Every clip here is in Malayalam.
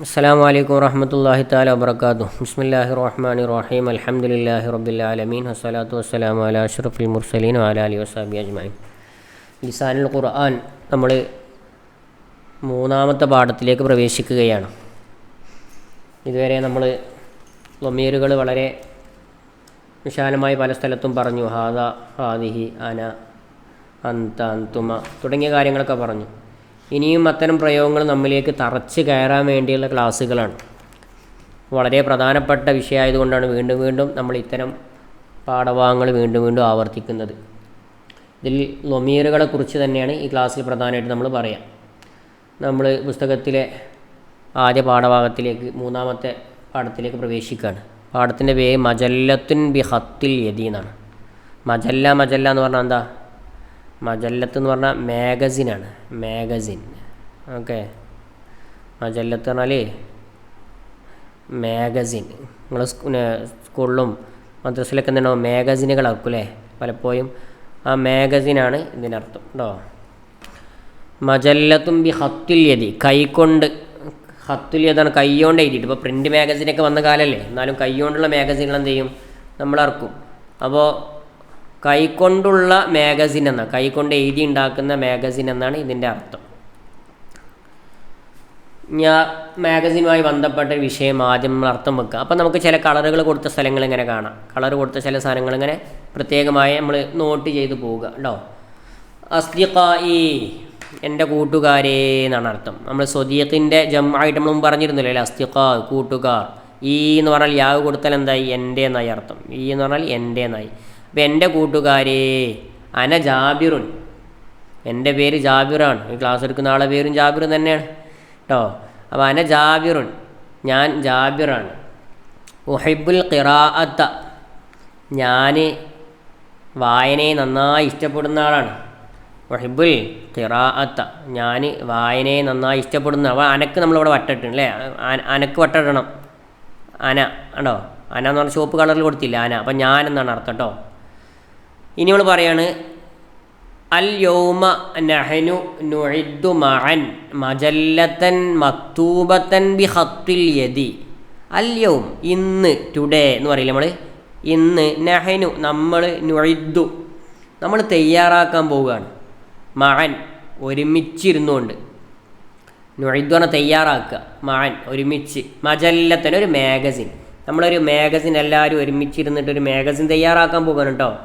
അസ്സാം വലൈക്കും വറഹമത്തല്ലാഹി താല വബർക്കാത്തു ബിസ്മില്ലാഹി റഹ്മാൻ റഹീം. അലഹമുല്ലാഹി റബ്ബില്ലാലമീൻ വസ്സലാത്തു വസ്സലാം അല അഷ്റഫുൽ മുർസലീൻ അല അലി വസാബി അജ്മൈൻ ലിസാനുൽ ഖുർആൻ നമ്മൾ മൂന്നാമത്തെ പാഠത്തിലേക്ക് പ്രവേശിക്കുകയാണ്. ഇതുവരെ നമ്മൾ ലൊമീറുകൾ വളരെ വിശാലമായി പല സ്ഥലത്തും പറഞ്ഞു. ഹാദ ഹാദിഹി അന അന്ത അന്തുമ തുടങ്ങിയ കാര്യങ്ങളൊക്കെ പറഞ്ഞു. ഇനിയും അത്തരം പ്രയോഗങ്ങൾ നമ്മിലേക്ക് തറച്ച് കയറാൻ വേണ്ടിയുള്ള ക്ലാസ്സുകളാണ്. വളരെ പ്രധാനപ്പെട്ട വിഷയമായതുകൊണ്ടാണ് വീണ്ടും വീണ്ടും നമ്മൾ ഇത്തരം പാഠഭാഗങ്ങൾ വീണ്ടും വീണ്ടും ആവർത്തിക്കുന്നത്. ഇതിൽ ലൊമീറുകളെ കുറിച്ച് തന്നെയാണ് ഈ ക്ലാസ്സിൽ പ്രധാനമായിട്ട് നമ്മൾ പറയാം. നമ്മൾ പുസ്തകത്തിലെ ആദ്യ പാഠഭാഗത്തിലേക്ക് മൂന്നാമത്തെ പാഠത്തിലേക്ക് പ്രവേശിക്കുകയാണ്. പാഠത്തിന്റെ പേര് മജല്ലത്തുൻ ബിഹത്തിൽ യതി എന്നാണ്. മജല്ല മജല്ല എന്ന് പറഞ്ഞാൽ എന്താ? മജല്ലത്ത് എന്ന് പറഞ്ഞാൽ മാഗസിനാണ്. മാഗസിൻ. ഓക്കെ. മജല്ലത്ത് പറഞ്ഞാൽ മാഗസിൻ. നിങ്ങൾ സ്കൂളിലും മദ്രസയിലൊക്കെ എന്തുണ്ടാവും മാഗസിനുകൾ ആക്കൂലേ പലപ്പോഴും ആ മാഗസിനാണ് ഇതിനർത്ഥം കേട്ടോ മജല്ലത്തും ബി ഹത്തുൽ യതി കൈകൊണ്ട് ഹത്തുൽ യതാണ് കൈകൊണ്ട് എഴുതിയിട്ട്. ഇപ്പോൾ പ്രിന്റ് മാഗസിനൊക്കെ വന്ന കാലമല്ലേ എന്നാലും കൈകൊണ്ടുള്ള മാഗസിനുകൾ എന്ത് ചെയ്യും? നമ്മൾ ഇറക്കും അപ്പോൾ കൈകൊണ്ടുള്ള മാഗസിൻ എന്ന. കൈകൊണ്ട് എഴുതി ഉണ്ടാക്കുന്ന മാഗസിൻ എന്നാണ് ഇതിന്റെ അർത്ഥം. ഞാൻ മാഗസിനുമായി ബന്ധപ്പെട്ട ഒരു വിഷയം ആദ്യം നമ്മൾ അർത്ഥം വെക്കുക. അപ്പം നമുക്ക് ചില കളറുകൾ കൊടുത്ത സ്ഥലങ്ങൾ ഇങ്ങനെ കാണാം. കളർ കൊടുത്ത ചില സാധനങ്ങൾ ഇങ്ങനെ പ്രത്യേകമായി നമ്മൾ നോട്ട് ചെയ്ത് പോവുക കേട്ടോ. അസ്ലിഖായി എന്റെ കൂട്ടുകാരേ എന്നാണ് അർത്ഥം. നമ്മൾ സ്വദീഖിന്റെ ജമ്മായിട്ട് നമ്മൾ പറഞ്ഞിരുന്നില്ലേ അസ്തിഖാ കൂട്ടുകാർ. ഈ എന്ന് പറഞ്ഞാൽ യാവ് കൊടുത്താൽ എന്തായി? എന്റെ എന്നായി അർത്ഥം. ഈ എന്ന് പറഞ്ഞാൽ എന്റെ എന്നായി അപ്പോൾ എന്റെ കൂട്ടുകാരേ അന ജാബിറുൻ. എന്റെ പേര് ജാബിറാണ്. ഈ ക്ലാസ് എടുക്കുന്ന ആളെ പേരും ജാബിർ തന്നെയാണ്. കേട്ടോ അപ്പോൾ അന ജാബിറുൻ ഞാൻ ജാബിറാണ്. ഉഹിബുൽ ഖിറാഅത്ത. ഞാൻ വായനയെ നന്നായി ഇഷ്ടപ്പെടുന്ന ആളാണ്. ഉഹൈബുൽ ഖിറാഅത്ത. ഞാൻ വായനയെ നന്നായി ഇഷ്ടപ്പെടുന്ന അപ്പോൾ അനക്ക് നമ്മളിവിടെ വട്ടിട്ടുണ്ട് അല്ലേ? അനക്ക് വട്ടിടണം അന ആണോ അന എന്ന് പറഞ്ഞാൽ ചുവപ്പ് കളറിൽ കൊടുത്തില്ല? അന. അപ്പം ഞാൻ എന്നാണ് അർത്ഥം കേട്ടോ ഇനി നമ്മൾ പറയാണ് അൽ യൗമ നഹനു നുഇദ്ദു മഅൻ മജല്ലത്തൻ മക്തൂബത്തൻ ബി ഹത്തിൽ യദി. അൽ യൗം ഇന്ന് ടുഡേ എന്ന് പറയില്ല നമ്മൾ ഇന്ന് നഹനു നമ്മൾ നുഇദ്ദു. നമ്മൾ തയ്യാറാക്കാൻ പോവുകയാണ്. മഅൻ ഒരുമിച്ചിരുന്നുകൊണ്ട്. പറഞ്ഞാൽ തയ്യാറാക്കുക. മഅൻ ഒരുമിച്ച്. മജല്ലത്തൻ ഒരു മാഗസിൻ. നമ്മളൊരു മാഗസിൻ എല്ലാവരും ഒരുമിച്ചിരുന്നിട്ട് ഒരു മാഗസിൻ തയ്യാറാക്കാൻ പോകുകയാണ് കേട്ടോ.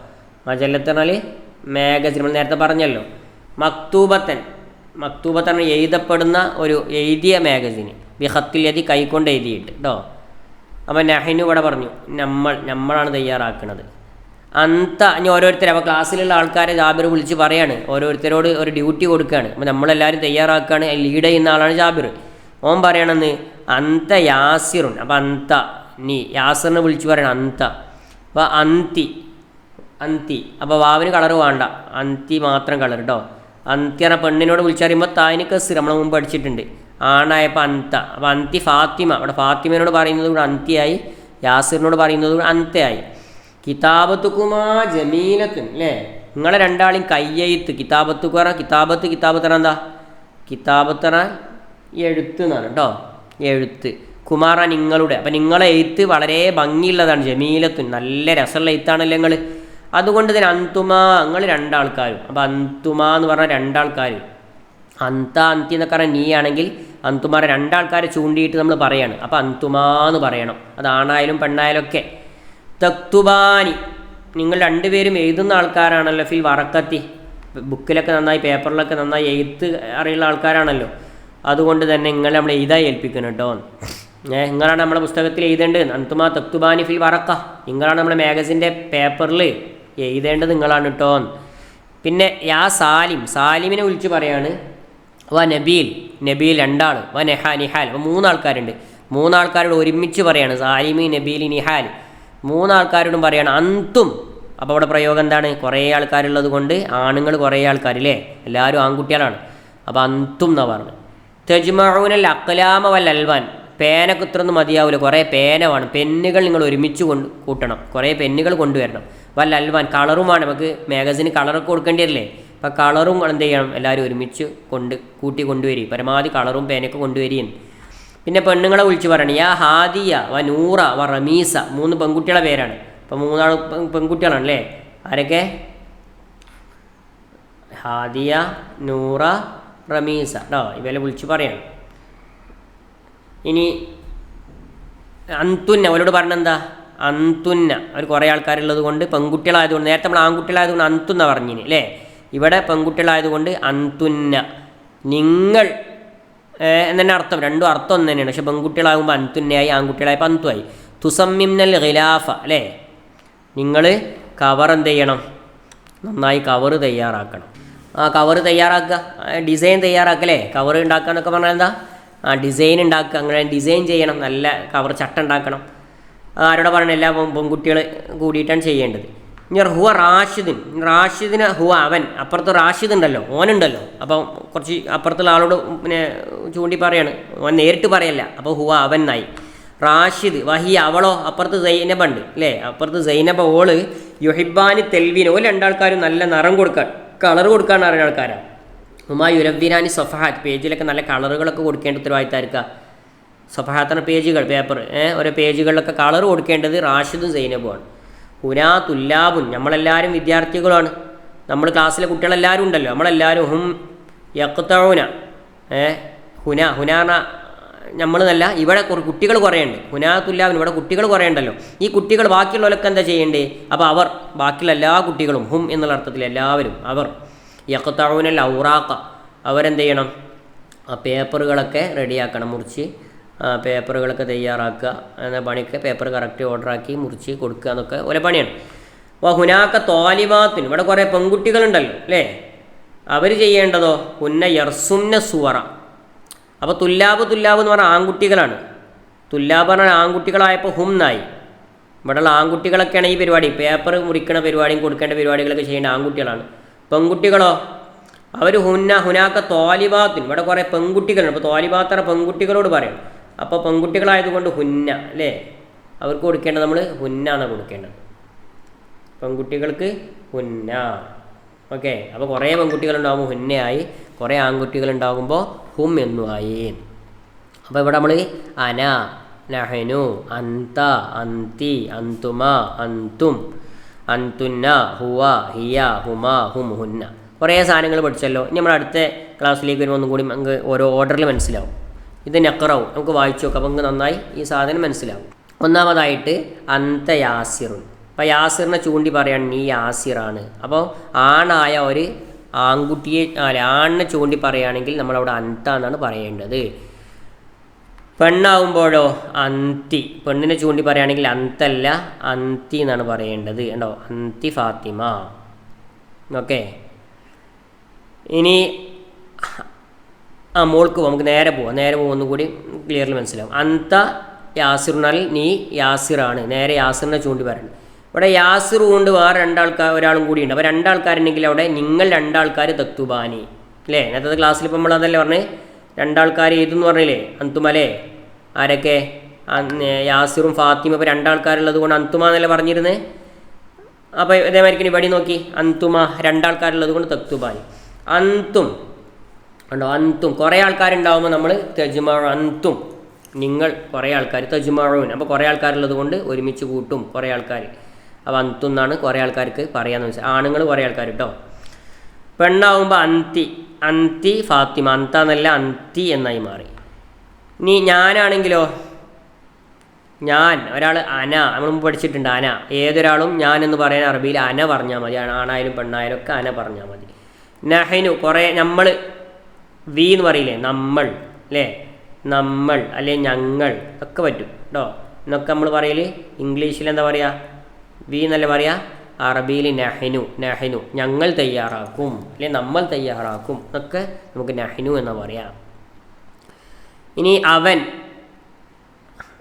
മജല്ലത്ത് പറഞ്ഞാൽ മാഗസിൻ നമ്മൾ നേരത്തെ പറഞ്ഞല്ലോ. മക്തൂബത്തൻ. മക്തൂബത്തൻ എഴുതപ്പെടുന്ന ഒരു എഴുതിയ മാഗസിൻ വിഹത്തിൽ എഴുതി കൈകൊണ്ട് എഴുതിയിട്ട് കേട്ടോ അപ്പോൾ നഹിനു ഇവിടെ പറഞ്ഞു നമ്മൾ നമ്മളാണ് തയ്യാറാക്കുന്നത് അന്ത ഇനി ഓരോരുത്തർ അപ്പോൾ ക്ലാസ്സിലുള്ള ആൾക്കാരെ ജാബിർ വിളിച്ച് പറയാണ്. ഓരോരുത്തരോട് ഒരു ഡ്യൂട്ടി കൊടുക്കുകയാണ് അപ്പോൾ നമ്മളെല്ലാവരും തയ്യാറാക്കുകയാണ് ലീഡ് ചെയ്യുന്ന ആളാണ് ജാബിർ. ഓൻ പറയണമെന്ന് അന്ത യാസിറുൻ. അപ്പോൾ അന്ത നീ യാസിറിനെ വിളിച്ച് പറയണം അന്ത. അപ്പോൾ അന്തി അന്തി. അപ്പോൾ വാവിന് കളർ വേണ്ട. അന്തി മാത്രം കളർ കേട്ടോ അന്തി പെണ്ണിനോട് വിളിച്ചറിയുമ്പോൾ തായിന് കസ് നമ്മൾ മുമ്പ് പഠിച്ചിട്ടുണ്ട് ആണായപ്പോൾ അന്ത. അപ്പോൾ അന്തി ഫാത്തിമ. അവിടെ ഫാത്തിമയോട് പറയുന്നത് കൂടെ അന്തിയായി. യാസിറിനോട് പറയുന്നത് കൂടെ അന്തയായി. കിതാബത്തുക്കുമാ ജമീലത്തുൻ. അല്ലേ നിങ്ങളെ രണ്ടാളും കയ്യെഴുത്ത് കിതാബത്തുക്കറ കിതാബത്ത് കിതാബത്തറ എന്താ? കിതാബത്തറ എഴുത്ത് എന്നാണ് കേട്ടോ എഴുത്ത്. കുമാറ നിങ്ങളുടെ. അപ്പം നിങ്ങളെ എഴുത്ത് വളരെ ഭംഗിയുള്ളതാണ് ജമീലത്തുൻ. നല്ല രസമുള്ള എഴുത്താണല്ലോ നിങ്ങൾ അതുകൊണ്ട് തന്നെ അന്തുമ നിങ്ങൾ രണ്ടാൾക്കാരും. അപ്പോൾ അന്തുമ എന്ന് പറഞ്ഞാൽ രണ്ടാൾക്കാർ അന്ത അന്തി എന്നൊക്കെ പറഞ്ഞാൽ നീ ആണെങ്കിൽ അന്തുമാരെ രണ്ടാൾക്കാരെ ചൂണ്ടിയിട്ട് നമ്മൾ പറയാണ്. അപ്പോൾ അന്തുമാ എന്ന് പറയണം. അത് ആണായാലും പെണ്ണായാലും ഒക്കെ. തക്തുബാനി. നിങ്ങൾ രണ്ടുപേരും എഴുതുന്ന ആൾക്കാരാണല്ലോ ഫിൽ വറക്കത്തി. ബുക്കിലൊക്കെ നന്നായി പേപ്പറിലൊക്കെ നന്നായി എഴുത്ത് അറിയുള്ള ആൾക്കാരാണല്ലോ. അതുകൊണ്ട് തന്നെ നിങ്ങൾ നമ്മൾ എഴുതാൻ ഏൽപ്പിക്കണം കേട്ടോ. നിങ്ങളാണ് നമ്മുടെ പുസ്തകത്തിൽ എഴുതേണ്ടത്. അന്തുമാ തക്തുബാനി ഫിൽ വറക്ക. നിങ്ങളാണ് നമ്മുടെ മാഗസിന്റെ പേപ്പറിൽ എഴുതേണ്ടത് നിങ്ങളാണ് കേട്ടോ പിന്നെ യാ സാലിം സാലിമിനെ വിളിച്ച് പറയാണ്. വ നബീൽ നബീൽ രണ്ടാൾ വ നെഹാ നിഹാൽ. അപ്പോൾ മൂന്നാൾക്കാരുണ്ട്. മൂന്നാൾക്കാരോട് ഒരുമിച്ച് പറയാണ്. സാലിമി നബീൽ നിഹാൽ. മൂന്നാൾക്കാരോടും പറയാണ് അന്തും. അപ്പോൾ അവിടെ പ്രയോഗം എന്താണ്? കുറേ ആൾക്കാരുള്ളത് കൊണ്ട് ആണുങ്ങൾ കുറേ ആൾക്കാരില്ലേ? എല്ലാവരും ആൺകുട്ടികളാണ്. അപ്പോൾ അന്തും എന്നാണ് പറഞ്ഞത് തെജ്മഊനൽ അക്കലാമ വൽ അൽവാൻ. പേന കുത്രൊന്നും മതിയാവില്ല കുറേ പേന വേണം പെന്നുകൾ നിങ്ങൾ ഒരുമിച്ച് കൊണ്ട് കൂട്ടണം. കുറേ പെന്നുകൾ കൊണ്ടുവരണം. വല്ല അൽവാൻ കളറുമാണ്. നമുക്ക് മാഗസിന് കളറൊക്കെ കൊടുക്കേണ്ടി വരില്ലേ? അപ്പോൾ കളറും എന്ത് ചെയ്യണം? എല്ലാവരും ഒരുമിച്ച് കൊണ്ട് കൂട്ടി കൊണ്ടുവരി. പരമാവധി കളറും പേനയൊക്കെ കൊണ്ടുവരികയും. പിന്നെ പെണ്ണുങ്ങളെ വിളിച്ച് പറയണം. യാ ഹാദിയ വ നൂറ വ റമീസ. മൂന്ന് പെൺകുട്ടികളെ പേരാണ്. അപ്പോൾ മൂന്നാൾ പെൺകുട്ടികളാണ് അല്ലേ? ആരൊക്കെ? ഹാദിയ നൂറ റമീസ. കേട്ടോ ഇവരെ വിളിച്ച് പറയണം. ഇനി അന്തുന്ന അവരോട് പറഞ്ഞെന്താ? അന്തുന്ന. അവർ കുറേ ആൾക്കാരുള്ളത് കൊണ്ട് പെൺകുട്ടികളായതുകൊണ്ട് നേരത്തെ നമ്മൾ ആൺകുട്ടികളായതുകൊണ്ട് അന്തുന്ന പറഞ്ഞിന് അല്ലേ ഇവിടെ പെൺകുട്ടികളായതുകൊണ്ട് അന്തുന്ന. നിങ്ങൾ എന്നെ അർത്ഥം രണ്ടും അർത്ഥം ഒന്ന് തന്നെയാണ്. പക്ഷെ പെൺകുട്ടികളാകുമ്പോൾ അന്തുന്നയായി ആൺകുട്ടികളായപ്പോൾ അന്തുവായി. തുസമ്മിന്നൽ ഖിലാഫ അല്ലേ നിങ്ങൾ കവർ എന്ത് ചെയ്യണം? നന്നായി കവർ തയ്യാറാക്കണം. ആ കവർ തയ്യാറാക്കുക ഡിസൈൻ തയ്യാറാക്കല്ലേ കവർ ഉണ്ടാക്കുക എന്നൊക്കെ പറഞ്ഞാൽ എന്താ? ആ ഡിസൈൻ ഉണ്ടാക്കുക. അങ്ങനെ ഡിസൈൻ ചെയ്യണം. നല്ല കവർ ചട്ട ഉണ്ടാക്കണം. ആരോടെ പറഞ്ഞ എല്ലാ പെൺ- പെൺകുട്ടികൾ കൂടിയിട്ടാണ് ചെയ്യേണ്ടത്. ഇനി ഹുവ റാഷിദിൻ. റാഷിദിന് ഹുവ അവൻ. അപ്പുറത്ത് റാഷിദ് ഉണ്ടല്ലോ. ഓനുണ്ടല്ലോ. അപ്പം കുറച്ച് അപ്പുറത്തുള്ള ആളോട് പിന്നെ ചൂണ്ടി പറയാണ്. ഓൻ നേരിട്ട് പറയല്ല. അപ്പോൾ ഹുവ അവൻ നായി റാഷിദ് വഹി അവളോ? അപ്പുറത്ത് സൈനബ ഉണ്ട് അല്ലേ? അപ്പുറത്ത് സൈനബ ഓൾ യുഹിബാനി തെൽവിന് ഓ രണ്ടാൾക്കാരും നല്ല നിറം കൊടുക്കാൻ കളർ കൊടുക്കാൻ അറിയുന്ന ആൾക്കാരാണ് ഉമാ യുരബിനാനി സൊഫഹാത്ത്. പേജിലൊക്കെ നല്ല കളറുകളൊക്കെ കൊടുക്കേണ്ട ഉത്തരവാദിത്തമായിരിക്കുക സൊഫഹാത്തന പേജുകൾ പേപ്പർ ഓരോ പേജുകളിലൊക്കെ കളർ കൊടുക്കേണ്ടത് റാഷിദും സൈനബുമാണ് ഹുനാ തുല്ലാബുൻ നമ്മളെല്ലാവരും വിദ്യാർത്ഥികളാണ്. നമ്മൾ ക്ലാസ്സിലെ കുട്ടികളെല്ലാവരും ഉണ്ടല്ലോ. നമ്മളെല്ലാവരും ഹും യക്തൗന ഏ ഹുന ഹുനാന നമ്മൾ നല്ല ഇവിടെ കുട്ടികൾ കുറേ ഉണ്ട് തുല്ലാബുൻ ഇവിടെ കുട്ടികൾ കുറേ ഉണ്ടല്ലോ ഈ കുട്ടികൾ ബാക്കിയുള്ളവരൊക്കെ എന്താ ചെയ്യേണ്ടേ? അപ്പോൾ അവർ ബാക്കിയുള്ള എല്ലാ കുട്ടികളും ഹും എന്നുള്ള അർത്ഥത്തിൽ എല്ലാവരും അവർ. യക്തൗനൽ ഔറാക്ക അവരെന്ത് ചെയ്യണം? ആ പേപ്പറുകളൊക്കെ റെഡിയാക്കണം മുറിച്ച് പേപ്പറുകളൊക്കെ തയ്യാറാക്കുക എന്ന പണിയൊക്കെ പേപ്പർ കറക്റ്റ് ഓർഡറാക്കി മുറിച്ച് കൊടുക്കുക എന്നൊക്കെ ഒരേ പണിയാണ്. അപ്പോൾ ഹുനാക്ക തോലിബാത്തിൻ ഇവിടെ കുറേ പെൺകുട്ടികളുണ്ടല്ലോ അല്ലേ? അവർ ചെയ്യേണ്ടതോ? ഹുന്ന യർസുന്ന സുവറ. അപ്പോൾ തുല്ലാബ് തുല്ലാബ് എന്ന് പറഞ്ഞാൽ ആൺകുട്ടികളാണ്. തുല്ലാബ് പറഞ്ഞാൽ ആൺകുട്ടികളായപ്പോൾ ഹും നായി ഇവിടെയുള്ള ആൺകുട്ടികളൊക്കെയാണ് ഈ പരിപാടി. പേപ്പർ മുറിക്കണ പരിപാടിയും കൊടുക്കേണ്ട പരിപാടികളൊക്കെ ചെയ്യേണ്ട ആൺകുട്ടികളാണ്. പെൺകുട്ടികളോ? അവർ ഹുന്ന ഹുനാക്ക തോലിബാത്തിൻ ഇവിടെ കുറേ പെൺകുട്ടികളുണ്ട്. അപ്പോൾ തോലിബാത്തറ പെൺകുട്ടികളോട് പറയണം അപ്പോൾ പെൺകുട്ടികളായതുകൊണ്ട് ഹുന്ന അല്ലേ? അവർക്ക് കൊടുക്കേണ്ടത് നമ്മൾ ഹുന്ന എന്നാണ് കൊടുക്കേണ്ടത്. പെൺകുട്ടികൾക്ക് ഹുന്ന. ഓക്കെ? അപ്പോൾ കുറേ പെൺകുട്ടികളുണ്ടാകുമ്പോൾ ഹുന്നയായി. കുറേ ആൺകുട്ടികളുണ്ടാകുമ്പോൾ ഹും എന്നുമായി അപ്പോൾ ഇവിടെ നമ്മൾ അന നഹനു അന്ത അന്തി അന്തുമ അന്തും അന്തുന്ന ഹുവ ഹിയ ഹുമ ഹും ഹുന്ന. കുറേ സാധനങ്ങൾ പഠിച്ചല്ലോ. ഇനി നമ്മൾ അടുത്ത ക്ലാസ്സിലേക്ക് വരുമ്പോൾ ഒന്നും കൂടി നമുക്ക് ഓരോ ഓർഡറിൽ മനസ്സിലാവും. ഇത് നക്കറാവും നമുക്ക് വായിച്ചു നോക്കാം. നമുക്ക് നന്നായി ഈ സാധനം മനസ്സിലാവും. ഒന്നാമതായിട്ട് അന്ത യാസിറുൻ. അപ്പോൾ യാസിറിനെ ചൂണ്ടി പറയാണ് നീ യാസിറാണ്. അപ്പോൾ ആണായ ഒരു ആൺകുട്ടിയെ അല്ല ആണിനെ ചൂണ്ടി പറയുകയാണെങ്കിൽ നമ്മളവിടെ അന്ത എന്നാണ് പറയേണ്ടത്. പെണ്ണാവുമ്പോഴോ അന്തി. പെണ്ണിനെ ചൂണ്ടി പറയുകയാണെങ്കിൽ അന്തല്ല അന്തി എന്നാണ് പറയേണ്ടത്. ഉണ്ടോ അന്തി ഫാത്തിമ. ഓക്കെ. ഇനി ആ മോൾക്ക് നമുക്ക് നേരെ പോവാം. നേരെ പോകുന്ന കൂടി ക്ലിയർലി മനസ്സിലാവും. അന്ത യാസിറിനാൽ നീ യാസിറാണ്. നേരെ യാസിറിനെ ചൂണ്ടി പറയണം ഇവിടെ യാസിർ കൊണ്ട് വേറെ രണ്ടാൾക്കാർ ഒരാളും കൂടി ഉണ്ട്. അപ്പോൾ രണ്ടാൾക്കാരുണ്ടെങ്കിൽ അവിടെ നിങ്ങൾ രണ്ടാൾക്കാർ തത്തുബാനി അല്ലേ നേരത്തെ ക്ലാസ്സിൽ ഇപ്പം നമ്മൾ അതല്ലേ പറഞ്ഞ്? രണ്ടാൾക്കാർ ഏതെന്ന് പറഞ്ഞില്ലേ? അന്തുമലേ. ആരൊക്കെ? യാസിറും ഫാത്തിമ. ഇപ്പോൾ രണ്ടാൾക്കാരുള്ളത് കൊണ്ട് അന്തുമ എന്നല്ലേ പറഞ്ഞിരുന്നേ? അപ്പോൾ ഇതേമായിരിക്കും ഇവിടെ നോക്കി. അന്തുമ രണ്ടാൾക്കാരുള്ളത് കൊണ്ട് തക്തുബാനി അന്തും ഉണ്ടോ അന്തും കുറേ ആൾക്കാരുണ്ടാവുമ്പോൾ നമ്മൾ തെജുമാഴ അന്തും നിങ്ങൾ കുറേ ആൾക്കാർ തെജുമാഴൂൻ അപ്പോൾ കുറേ ആൾക്കാരുള്ളത് കൊണ്ട് ഒരുമിച്ച് കൂട്ടും കുറേ ആൾക്കാർ അപ്പോൾ അന്തും എന്നാണ് കുറേ ആൾക്കാർക്ക് പറയാമെന്ന് വെച്ചാൽ ആണുങ്ങൾ കുറേ ആൾക്കാർ കേട്ടോ പെണ്ണാവുമ്പോൾ അന്തി അന്തി ഫാത്തിമ. അന്ത എന്നല്ല അന്തി എന്നായി മാറി. ഇനി ഞാനാണെങ്കിലോ? ഞാൻ. ഒരാൾ അന. നമ്മൾ മുമ്പ് പഠിച്ചിട്ടുണ്ട് അന. ഏതൊരാളും ഞാൻ എന്ന് പറയാൻ അറബിയിൽ അന പറഞ്ഞാൽ മതി. ആണായാലും പെണ്ണായാലും ഒക്കെ അന പറഞ്ഞാൽ മതി. നഹനു. കുറേ നമ്മൾ വി എന്ന് പറയില്ലേ? നമ്മൾ അല്ലേ? നമ്മൾ അല്ലെ ഞങ്ങൾ ഒക്കെ പറ്റും കേട്ടോ എന്നൊക്കെ നമ്മൾ പറയൽ ഇംഗ്ലീഷിൽ എന്താ പറയുക വി എന്നല്ല പറയുക അറബിയിൽ നഹനു നഹനു. ഞങ്ങൾ തയ്യാറാക്കും അല്ലെ നമ്മൾ തയ്യാറാക്കും എന്നൊക്കെ നമുക്ക് നഹനു എന്ന് പറയാം. ഇനി അവൻ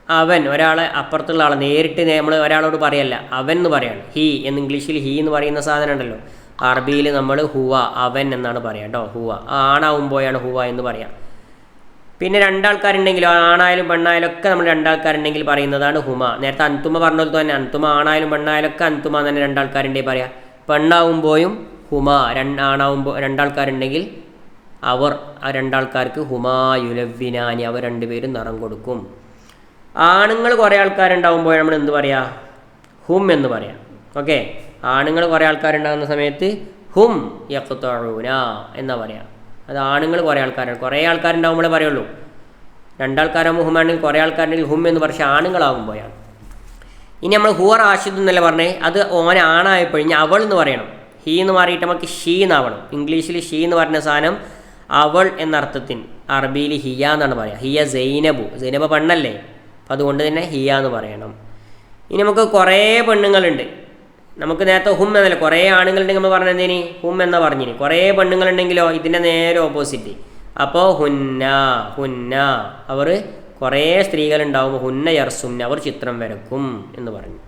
അവൻ ഒരാളെ അപ്പുറത്തുള്ള ആളെ നേരിട്ട് നമ്മൾ ഒരാളോട് പറയല്ല. അവൻ എന്ന് പറയാണ്. ഹീ എന്ന് ഇംഗ്ലീഷിൽ ഹീ എന്ന് പറയുന്ന സാധനം ഉണ്ടല്ലോ. അറബിയിൽ നമ്മൾ ഹുവ അവൻ എന്നാണ് പറയുക കേട്ടോ ഹുവ. ആണാവുമ്പോഴാണ് ഹുവ എന്ന് പറയാം. പിന്നെ രണ്ടാൾക്കാരുണ്ടെങ്കിലും ആണായാലും പെണ്ണായാലും ഒക്കെ നമ്മൾ രണ്ടാൾക്കാരുണ്ടെങ്കിൽ പറയുന്നതാണ് ഹുമ. നേരത്തെ അന്തുമ പറഞ്ഞത് തന്നെ അന്തുമ ആണായാലും പെണ്ണായാലും ഒക്കെ അന്തുമ തന്നെ രണ്ടാൾക്കാരുണ്ടെങ്കിൽ പറയാം. പെണ്ണാവുമ്പോഴും ഹുമ രണ്ട് ആണാവുമ്പോൾ രണ്ടാൾക്കാരുണ്ടെങ്കിൽ അവർ ആ രണ്ടാൾക്കാർക്ക് ഹുമായുലവിനാനി അവർ രണ്ടുപേരും നിറം കൊടുക്കും. ആണുങ്ങൾ കുറേ ആൾക്കാരുണ്ടാവുമ്പോൾ നമ്മൾ എന്ത് പറയാ? ഹും എന്ന് പറയാം. ഓക്കെ? ആണുങ്ങൾ കുറേ ആൾക്കാരുണ്ടാകുന്ന സമയത്ത് ഹും യക്തഴൂന എന്നാ പറയാ. അത് ആണുങ്ങൾ കുറേ ആൾക്കാരാണ്. കുറേ ആൾക്കാരുണ്ടാകുമ്പോഴേ പറയുള്ളൂ. രണ്ടാൾക്കാരാകുമ്പോൾ ഹുമാണെങ്കിൽ കുറേ ആൾക്കാരുണ്ടെങ്കിൽ ഹും എന്ന് പക്ഷേ ആണുങ്ങളാകുമ്പോഴാണ്. ഇനി നമ്മൾ ഹുവർ ആഷിദ് എന്നല്ലേ പറഞ്ഞേ? അത് ഓൻ ആണായപ്പോൾ ഇനി അവൾ എന്ന് പറയണം. ഹീ എന്ന് മാറിയിട്ട് നമുക്ക് ഷീ എന്നാവണം. ഇംഗ്ലീഷിൽ ഷീ എന്ന് പറഞ്ഞ സാധനം അവൾ എന്ന അർത്ഥത്തിൽ അറബിയിൽ ഹിയ എന്നാണ് പറയുക. ഹിയ സൈനബു. സൈനബ പെണ്ണല്ലേ? അപ്പം അതുകൊണ്ട് തന്നെ ഹിയ എന്ന് പറയണം. ഇനി നമുക്ക് കുറേ പെണ്ണുങ്ങളുണ്ട്. നമുക്ക് നേരത്തെ ഹും എന്നല്ല? കുറേ ആണുങ്ങളുണ്ടെങ്കിൽ നമ്മൾ പറഞ്ഞതിന് ഹും എന്നാ പറഞ്ഞിന്. കുറേ പെണ്ണുങ്ങളുണ്ടെങ്കിലോ ഇതിന്റെ നേരെ ഓപ്പോസിറ്റ് അപ്പോൾ ഹുന്ന ഹുന്ന. അവർ കുറേ സ്ത്രീകളുണ്ടാവുമ്പോൾ ഹുന്ന യർസുന്ന. അവർ ചിത്രം വരക്കും എന്ന് പറഞ്ഞു.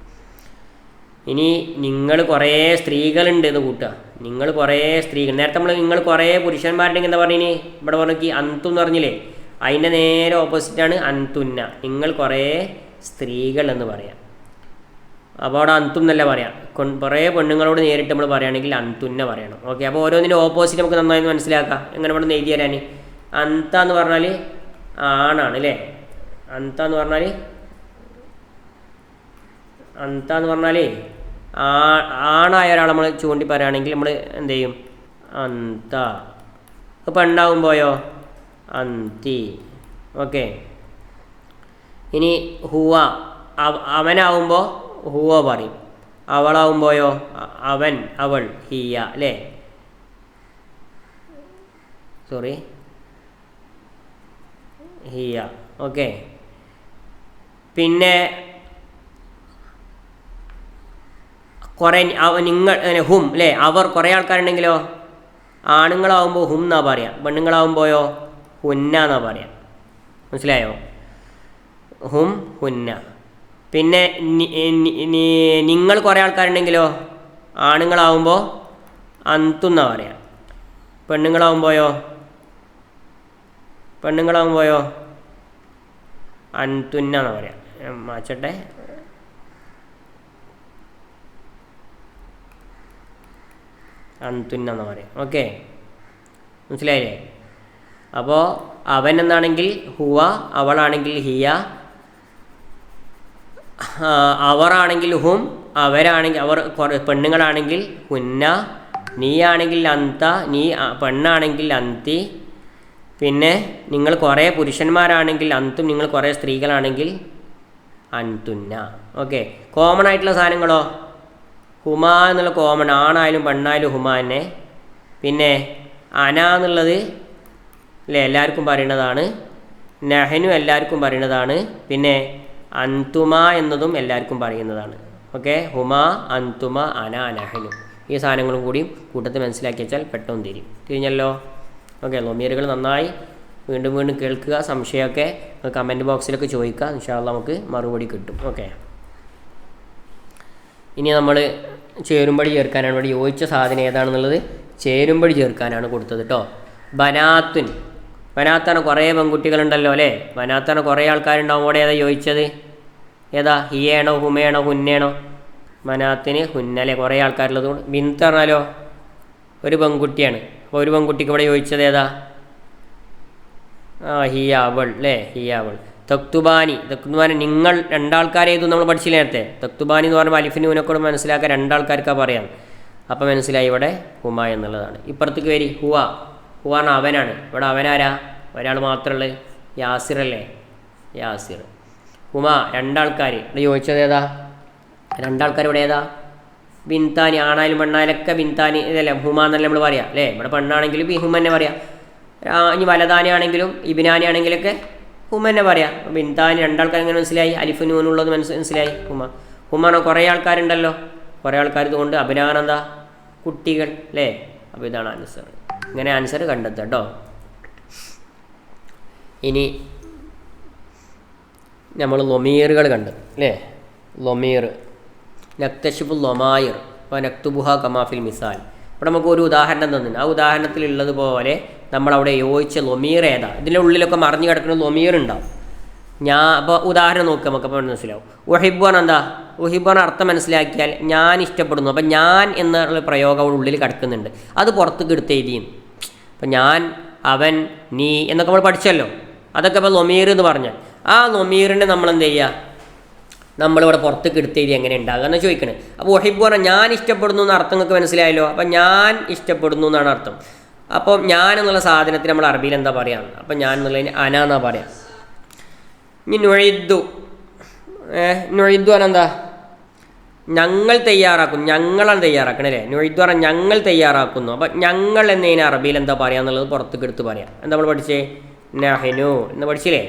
ഇനി നിങ്ങൾ കുറേ സ്ത്രീകളുണ്ട് എന്ന് കൂട്ടുക. നിങ്ങൾ കുറേ സ്ത്രീകൾ. നേരത്തെ നമ്മൾ നിങ്ങൾ കുറേ പുരുഷന്മാരുണ്ടെങ്കിൽ എന്താ പറഞ്ഞിനി? ഇവിടെ പറഞ്ഞു അന്തു എന്ന് പറഞ്ഞില്ലേ? അതിന്റെ നേരെ ഓപ്പോസിറ്റാണ് അന്തുന്ന. നിങ്ങൾ കുറേ സ്ത്രീകൾ എന്ന് പറയാം. അപ്പോൾ അവിടെ അന്തും എന്നല്ല പറയാം. കുറേ പെണ്ണുങ്ങളോട് നേരിട്ട് നമ്മൾ പറയുകയാണെങ്കിൽ അന്തുന്നെ പറയണം. ഓക്കെ അപ്പോൾ ഓരോന്നിന്റെ ഓപ്പോസിറ്റ് നമുക്ക് നന്നായി മനസ്സിലാക്കാം. എങ്ങനെ ഇവിടെ നെയ്തി തരാൻ? അന്ത എന്ന് പറഞ്ഞാൽ ആണാണ് അല്ലേ? അന്ത എന്ന് പറഞ്ഞാൽ അന്ത എന്ന് പറഞ്ഞാൽ ആ ആണായ ഒരാൾ നമ്മൾ ചൂണ്ടി പറയുകയാണെങ്കിൽ നമ്മൾ എന്ത് ചെയ്യും? അന്ത. പെണ്ണാവുമ്പോയോ അന്തി. ഓക്കെ ഇനി ഹുവ അവ- അവനാവുമ്പോൾ ഹുവ പറയും. അവളാവുമ്പോയോ? അവൻ അവൾ ഹിയ അല്ലേ? സോറി ഹിയ. ഓക്കെ പിന്നെ കുറേ നിങ്ങൾ ഹും അല്ലേ? അവർ കുറേ ആൾക്കാരുണ്ടെങ്കിലോ? ആണുങ്ങളാവുമ്പോൾ ഹും എന്നാ പറയാം. പെണ്ണുങ്ങളാവുമ്പോയോ? ഹുന്ന എന്നാ പറയാം. മനസ്സിലായോ? ഹും ഹുന്ന. പിന്നെ നിങ്ങൾ കുറേ ആൾക്കാരുണ്ടെങ്കിലോ ആണുങ്ങളാവുമ്പോൾ അന്തുന്നാ പറയാം. പെണ്ണുങ്ങളാവുമ്പോയോ? പെണ്ണുങ്ങളാവുമ്പോയോ? അൻതുന്ന എന്ന് പറയാം. മാച്ചട്ടെ അന്തുന്ന എന്ന് പറയാം. ഓക്കെ. മനസ്സിലായില്ലേ? അപ്പോൾ അവൻ എന്നാണെങ്കിൽ ഹുവ അവളാണെങ്കിൽ ഹിയ അവറാണെങ്കിൽ ഹും അവരാണെങ്കിൽ അവർ പെണ്ണുങ്ങളാണെങ്കിൽ ഹുന്ന നീയാണെങ്കിൽ അന്ത നീ പെണ്ണാണെങ്കിൽ അന്തി പിന്നെ നിങ്ങൾ കുറേ പുരുഷന്മാരാണെങ്കിൽ അന്തും നിങ്ങൾ കുറേ സ്ത്രീകളാണെങ്കിൽ അന്തുന്ന. ഓക്കെ. കോമൺ ആയിട്ടുള്ള സാധനങ്ങളോ? ഹുമ എന്നുള്ള കോമൺ ആണായാലും പെണ്ണായാലും ഹുമ തന്നെ. പിന്നെ അന എന്നുള്ളത് അല്ലേ എല്ലാവർക്കും പറയുന്നതാണ്. നഹനു എല്ലാവർക്കും പറയുന്നതാണ്. പിന്നെ അന്തുമ എന്നതും എല്ലാവർക്കും പറയുന്നതാണ്. ഓക്കെ? ഹുമ അന്തുമ അന അനഹനു ഈ സാധനങ്ങളും കൂടി കൂട്ടത്തിൽ മനസ്സിലാക്കി വെച്ചാൽ പെട്ടെന്ന് തിരിയും തിരിഞ്ഞല്ലോ ഓക്കെ ലൊമീറുകൾ നന്നായി. വീണ്ടും വീണ്ടും കേൾക്കുക സംശയമൊക്കെ കമന്റ് ബോക്സിലൊക്കെ ചോദിക്കുക. ഇൻഷാല്ല നമുക്ക് മറുപടി കിട്ടും. ഓക്കെ? ഇനി നമ്മൾ ചേരുമ്പടി ചേർക്കാനാണ് ഇവിടെ യോജിച്ച സാധനം ഏതാണെന്നുള്ളത്? ചേരുമ്പടി ചേർക്കാനാണ് കൊടുത്തത് കേട്ടോ ബനാത്തുൻ. ബനാത്താണ് കുറേ പെൺകുട്ടികളുണ്ടല്ലോ അല്ലേ? വനാത്തന കുറേ ആൾക്കാരുണ്ടാവും. അവിടെ ഏതാ ചോദിച്ചത്? ഏതാ? ഹിയേണോ ഹുമേണോ ഹുന്നേണോ? വനാത്തിന് ഹുന്നലെ കുറേ ആൾക്കാരുള്ളത്. ബിന്ത് പറഞ്ഞാലോ? ഒരു പെൺകുട്ടിയാണ്. അപ്പോൾ ഒരു പെൺകുട്ടിക്ക് ഇവിടെ ചോദിച്ചത് ഏതാ? ആ ഹിയ അവൾ അല്ലേ? ഹിയ അവൾ തക്തുബാനി. തക്തുബാനി നിങ്ങൾ രണ്ടാൾക്കാരെ നമ്മൾ പഠിച്ചില്ല നേരത്തെ? തക്തുബാനി എന്ന് പറയുമ്പോൾ അലിഫിന് കൂടെ മനസ്സിലാക്കാൻ രണ്ടാൾക്കാർക്കാണ് പറയാം. അപ്പം മനസ്സിലായി ഇവിടെ ഹുമ എന്നുള്ളതാണ്. ഇപ്പുറത്തേക്ക് വരി. ഹുവ. ഹുവ പറഞ്ഞാൽ അവനാണ്. ഇവിടെ അവനാരാ? ഒരാൾ മാത്രമല്ലേ യാസിർ അല്ലേ? യാസിർ. ഹുമ രണ്ടാൾക്കാർ ഇവിടെ ചോദിച്ചത് ഏതാ? രണ്ടാൾക്കാർ ഇവിടെ ഏതാ? ബിൻതാനി ആണായാലും പെണ്ണായാലൊക്കെ ബിൻതാനി ഇതല്ലേ? ഹുമ എന്നല്ല നമ്മൾ പറയാം അല്ലേ? ഇവിടെ പെണ്ണാണെങ്കിലും ബി ഹുമ തന്നെ പറയാം. ഇനി വലതാനി ആണെങ്കിലും ഇബിനാനി ആണെങ്കിലൊക്കെ ഹുമ തന്നെ പറയാം. ബിൻതാനി രണ്ടാൾക്കാർ എങ്ങനെ മനസ്സിലായി? അലിഫ് നൂനുള്ളത് മനസ്സ് മനസ്സിലായി? ഹുമ. ഹുമാണോ കുറേ ആൾക്കാരുണ്ടല്ലോ. കുറേ ആൾക്കാർ ഇതുകൊണ്ട് അഭിനാനന്ദ കുട്ടികൾ അല്ലേ? അപ്പോൾ ഇതാണ് ആൻസർ ഇങ്ങനെ ആൻസർ കണ്ടെത്തുക കേട്ടോ ഇനി നമ്മൾ ലൊമീറുകൾ കണ്ടു അല്ലേ? ലൊമീർ നക്തഷിബു ലൊമായിർ അപ്പോൾ നക്തുബുഹ കമാഫിൽ മിസാൽ. ഇവിടെ നമുക്ക് ഒരു ഉദാഹരണം തന്നിട്ടുണ്ട്. ആ ഉദാഹരണത്തിലുള്ളതുപോലെ നമ്മളവിടെ യോജിച്ച ലൊമീർ ഏതാ? ഇതിന്റെ ഉള്ളിലൊക്കെ മറിഞ്ഞു കിടക്കുന്ന ലൊമീർ ഉണ്ടാവും. ഞാൻ അപ്പോൾ ഉദാഹരണം നോക്കുക നമുക്ക് അപ്പോൾ മനസ്സിലാവും. ഉഹിബാൻ എന്താ? ഉഹിബാൻ അർത്ഥം മനസ്സിലാക്കിയാൽ ഞാൻ ഇഷ്ടപ്പെടുന്നു. അപ്പം ഞാൻ എന്നുള്ള പ്രയോഗം ഉള്ളിൽ കിടക്കുന്നുണ്ട്. അത് പുറത്തേക്ക് എടുത്ത് എഴുതിയും. അപ്പം ഞാൻ അവൻ നീ എന്നൊക്കെ നമ്മൾ പഠിച്ചല്ലോ. അതൊക്കെ ഇപ്പോൾ ലൊമീർ എന്ന് പറഞ്ഞാൽ. ആ ലൊമീറിനെ നമ്മൾ എന്ത് ചെയ്യുക നമ്മളിവിടെ പുറത്തേക്ക് എഴുതി എങ്ങനെ ഉണ്ടാകുക എന്ന് ചോദിക്കണേ. അപ്പോൾ ഒഹിബ് പറഞ്ഞാൽ ഞാൻ ഇഷ്ടപ്പെടുന്നു എന്ന അർത്ഥം നിങ്ങൾക്ക് മനസ്സിലായല്ലോ? അപ്പം ഞാൻ ഇഷ്ടപ്പെടുന്നു എന്നാണ് അർത്ഥം. അപ്പം ഞാൻ എന്നുള്ള സാധനത്തിന് നമ്മൾ അറബിയിൽ എന്താ പറയുക അപ്പം ഞാൻ എന്നുള്ളതിന് അന എന്നാ പറയാം? ഇനി നൊഴിദ്ദു നൊഴിദ്ദു പറഞ്ഞാൽ എന്താ ഞങ്ങൾ തയ്യാറാക്കും ഞങ്ങളാണ് തയ്യാറാക്കണേ അല്ലേ? നൊഴിദ്ദു പറഞ്ഞാൽ ഞങ്ങൾ തയ്യാറാക്കുന്നു. അപ്പം ഞങ്ങൾ എന്നതിന് അറബിയിൽ എന്താ പറയുക എന്നുള്ളത് പുറത്തേക്ക് എടുത്ത് പറയാം. എന്താ നമ്മൾ പഠിച്ചേ? നഹനു. എന്ന് പഠിച്ചില്ലേ?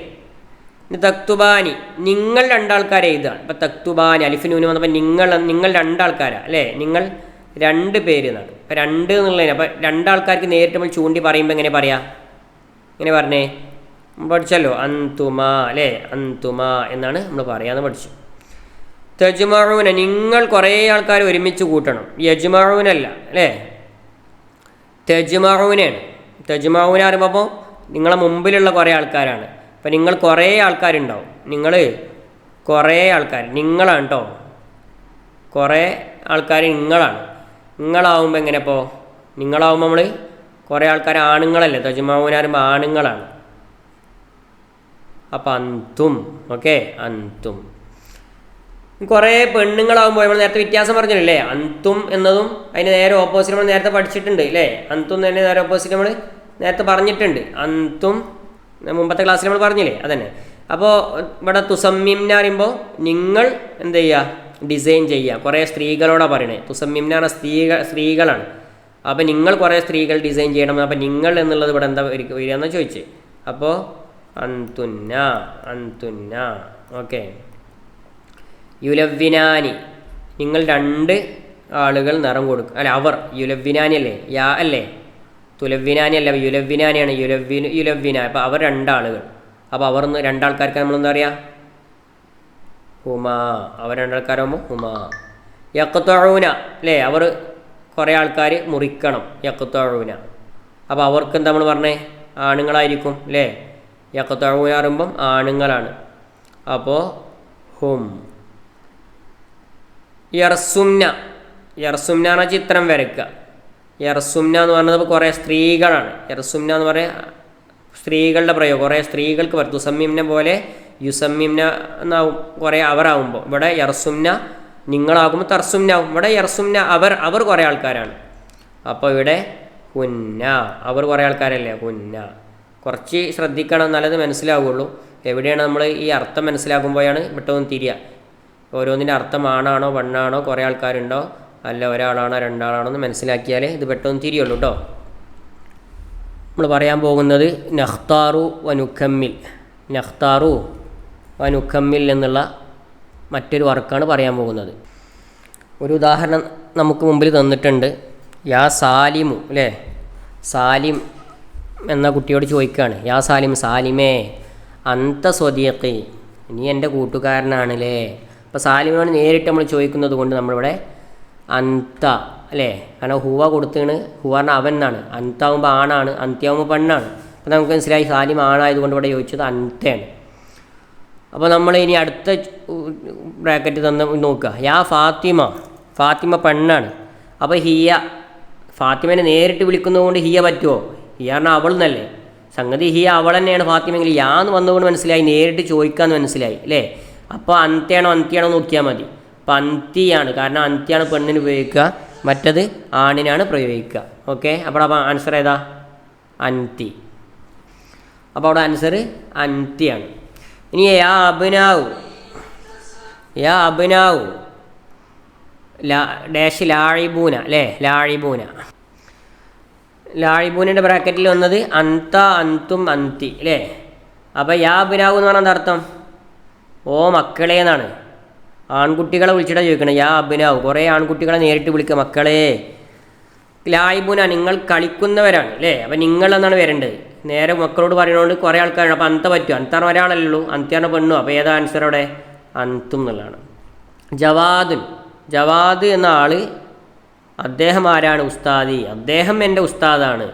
തക്തുബാനി. നിങ്ങൾ രണ്ടാൾക്കാരെ എഴുതുകയാണ് ഇപ്പം തക്തുബാനി അലിഫിനൂന് വന്നപ്പോൾ നിങ്ങൾ നിങ്ങൾ രണ്ടാൾക്കാരാണ് അല്ലേ? നിങ്ങൾ രണ്ട് പേര് എന്നാണ്. ഇപ്പം രണ്ട് എന്നുള്ളതിന്. അപ്പം രണ്ടാൾക്കാർക്ക് നേരിട്ട് നമ്മൾ ചൂണ്ടി പറയുമ്പോൾ എങ്ങനെ പറയാം? എങ്ങനെ പറഞ്ഞേ? പഠിച്ചല്ലോ അന്തുമ അല്ലേ? അന്തുമ എന്നാണ് നമ്മൾ പറയാമെന്ന് പഠിച്ചു തെജുമാഴൂന നിങ്ങൾ കുറേ ആൾക്കാർ ഒരുമിച്ച് കൂട്ടണം. യജുമാഴുവിനല്ല അല്ലേ? തെജുമാഴൂനാണ് തെജുമാഴൂന പറയുമ്പോൾ നിങ്ങളെ മുമ്പിലുള്ള കുറേ ആൾക്കാരാണ്. അപ്പം നിങ്ങൾ കുറേ ആൾക്കാരുണ്ടാവും. നിങ്ങൾ കുറേ ആൾക്കാർ നിങ്ങളാണ് കേട്ടോ കുറേ ആൾക്കാർ നിങ്ങളാണ്. നിങ്ങളാവുമ്പോൾ എങ്ങനെ ഇപ്പോൾ നിങ്ങളാവുമ്പോൾ നമ്മൾ കുറേ ആൾക്കാർ ആണുങ്ങളല്ലേ? തജുമാവൂന പറയുമ്പോൾ ആണുങ്ങളാണ്. അപ്പം അന്തും ഓക്കെ? അന്തും. കുറേ പെണ്ണുങ്ങളാകുമ്പോൾ നമ്മൾ നേരത്തെ വ്യത്യാസം പറഞ്ഞില്ലേ? അന്തും എന്നതും അതിന് നേരെ ഓപ്പോസിറ്റ് നമ്മൾ നേരത്തെ പഠിച്ചിട്ടുണ്ട് അല്ലേ അന്തും തന്നെ നേരെ ഓപ്പോസിറ്റ് നമ്മൾ നേരത്തെ പറഞ്ഞിട്ടുണ്ട്. അന്തും മുമ്പത്തെ ക്ലാസ്സിൽ നമ്മൾ പറഞ്ഞില്ലേ? അതന്നെ. അപ്പോൾ ഇവിടെ തുസമ്മിം എന്ന് പറയുമ്പോൾ നിങ്ങൾ എന്ത് ചെയ്യുക ഡിസൈൻ ചെയ്യുക കുറേ സ്ത്രീകളോടാണ് പറയണേ. തുസമ്മിം എന്ന് പറഞ്ഞാൽ സ്ത്രീകൾ സ്ത്രീകളാണ്. അപ്പോൾ നിങ്ങൾ കുറേ സ്ത്രീകൾ ഡിസൈൻ ചെയ്യണം. അപ്പോൾ നിങ്ങൾ എന്നുള്ളത് ഇവിടെ എന്താ വരിക വരികയെന്ന് ചോദിച്ചേ? അപ്പോൾ അന്തുന്ന അന്തുന്ന. ഓക്കെ. യുലവ്വിനാനി. നിങ്ങൾ രണ്ട് ആളുകൾ നിറം കൊടുക്കും അല്ല അവർ. യുലവ്വിനാനി അല്ലേ? യാ അല്ലേ? തുലവ്വിനാനി അല്ല യുലവ്വിനാനിയാണ്. യുലവ്വി യുലവ്വിന. അപ്പോൾ അവർ രണ്ടാളുകൾ അപ്പോൾ അവർ രണ്ടാൾക്കാർക്ക് നമ്മൾ എന്താ പറയുക ഹുമാ. അവർ രണ്ടാൾക്കാരാകുമ്പോൾ ഹുമാ. യക്കത്തോഴൂന അല്ലേ? അവർ കുറേ ആൾക്കാർ മുറിക്കണം. യക്കത്തോഴൂന അപ്പോൾ അവർക്ക് എന്താ നമ്മൾ പറഞ്ഞേ? ആണുങ്ങളായിരിക്കും. അല്ലേ? യക്കത്തോഴൂന പറയുമ്പം ആണുങ്ങളാണ്. അപ്പോൾ ഹും. യർസുംന. യർസുംന എന്ന ചിത്രം വരയ്ക്കുക യർസുംന എന്ന് പറഞ്ഞത് കുറേ സ്ത്രീകളാണ്. യർസുംന എന്ന് പറയുക സ്ത്രീകളുടെ പ്രയോഗം. കുറേ സ്ത്രീകൾക്ക് വരും. തുസമ്മിംന പോലെ യുസമ്മിംന എന്നാവും. കുറേ അവരാകുമ്പോൾ ഇവിടെ യർസുംന നിങ്ങളാകുമ്പോൾ തർസുംനാവും ഇവിടെ യർസുംന അവർ അവർ കുറേ ആൾക്കാരാണ്. അപ്പോൾ ഇവിടെ ഹുന്ന. അവർ കുറേ ആൾക്കാരല്ലേ? കുന്ന കുറച്ച് ശ്രദ്ധിക്കണം എന്നാലത് മനസ്സിലാവുള്ളൂ. എവിടെയാണ് നമ്മൾ ഈ അർത്ഥം മനസ്സിലാക്കുമ്പോഴാണ് പെട്ടെന്ന് തിരിയുക ഓരോന്നിന്റെ അർത്ഥം ആണാണോ പെണ്ണാണോ കുറേ ആൾക്കാരുണ്ടോ അല്ല ഒരാളാണോ രണ്ടാളാണോ എന്ന് മനസ്സിലാക്കിയാലേ ഇത് പെട്ടെന്ന് തിരിയുള്ളൂ കേട്ടോ നമ്മൾ പറയാൻ പോകുന്നത് നഖ്താറു വനുഖമ്മിൽ നഖ്താറു വനുഖമ്മിൽ എന്നുള്ള മറ്റൊരു വർക്കാണ് പറയാൻ പോകുന്നത്. ഒരു ഉദാഹരണം നമുക്ക് മുമ്പിൽ തന്നിട്ടുണ്ട്. യാ സാലിമു അല്ലേ സാലിം എന്ന കുട്ടിയോട് ചോദിക്കുകയാണ് യാ സാലിം സാലിമേ അന്ത സ്വദീഖി നീ എന്റെ കൂട്ടുകാരനാണല്ലേ? അപ്പോൾ സാലിമിനോട് നേരിട്ട് നമ്മൾ ചോദിക്കുന്നത് കൊണ്ട് നമ്മളിവിടെ അന്ത അല്ലേ? കാരണം ഹുവ കൊടുത്താണ് ഹുവ പറഞ്ഞാൽ അവൻ എന്നാണ്. അന്താവുമ്പോൾ ആണാണ് അന്ത്യാവുമ്പോൾ പെണ്ണാണ്. അപ്പോൾ നമുക്ക് മനസ്സിലായി സാലിം ആണായതുകൊണ്ട് ഇവിടെ ചോദിച്ചത് അന്തയാണ്. അപ്പോൾ നമ്മൾ ഇനി അടുത്ത ബ്രാക്കറ്റ് തന്ന് നോക്കുക. യാ ഫാത്തിമ ഫാത്തിമ പെണ്ണാണ്. അപ്പോൾ ഹിയ ഫാത്തിമനെ നേരിട്ട് വിളിക്കുന്നതുകൊണ്ട് ഹിയ പറ്റുമോ? പറഞ്ഞാൽ അവൾ എന്നല്ലേ? സംഗതി ഹിയ അവൾ തന്നെയാണ് ഫാത്തിമെങ്കിൽ യാന്ന് വന്നുകൊണ്ട് മനസ്സിലായി നേരിട്ട് ചോദിക്കാമെന്ന് മനസ്സിലായി അല്ലേ? അപ്പോൾ അന്ത്യാണോ അന്ത്യാണോ നോക്കിയാൽ മതി. അപ്പോൾ അന്ത്യാണ് കാരണം അന്ത്യാണ് പെണ്ണിന് ഉപയോഗിക്കുക മറ്റത് ആണിനാണ് പ്രയോഗിക്കുക. ഓക്കെ? അപ്പോൾ അപ്പോൾ ആൻസർ ഏതാ? അന്തി അപ്പോൾ അവിടെ ആൻസർ അന്ത്യാണ് ഇനി യാ അഭിനാവ് യാ അഭിനാവ് ലാ ഡാഷ് ലാഴിബൂന അല്ലേ? ലാഴിബൂന ലാഴിബൂനിന്റെ ബ്രാക്കറ്റിൽ വന്നത് അന്ത അന്തും അന്തി അല്ലേ അപ്പോൾ യാ അബിനാവു എന്ന് പറഞ്ഞാൽ അർത്ഥം ഓ മക്കളെ എന്നാണ്. ആൺകുട്ടികളെ വിളിച്ചിട്ടാണ് ചോദിക്കണം. യാ അബിനാവു കുറേ ആൺകുട്ടികളെ നേരിട്ട് വിളിക്കുക മക്കളെ. ലായിബുന നിങ്ങൾ കളിക്കുന്നവരാണ് അല്ലേ അപ്പം നിങ്ങൾ എന്നാണ് വരേണ്ടത്? നേരെ മക്കളോട് പറയുന്നതുകൊണ്ട് കുറേ ആൾക്കാരാണ്. അപ്പോൾ അന്ത പറ്റും? അന്താണ് ഒരാളല്ലേ ഉള്ളൂ. അന്ത്യാണ് പെണ്ണു? അപ്പോൾ ഏതാ ആൻസർ അവിടെ? അന്തും എന്നുള്ളതാണ്. ജവാദുൻ ജവാദ് എന്ന ആൾ അദ്ദേഹം ആരാണ് ഉസ്താദി? അദ്ദേഹം എന്റെ ഉസ്താദാണ്.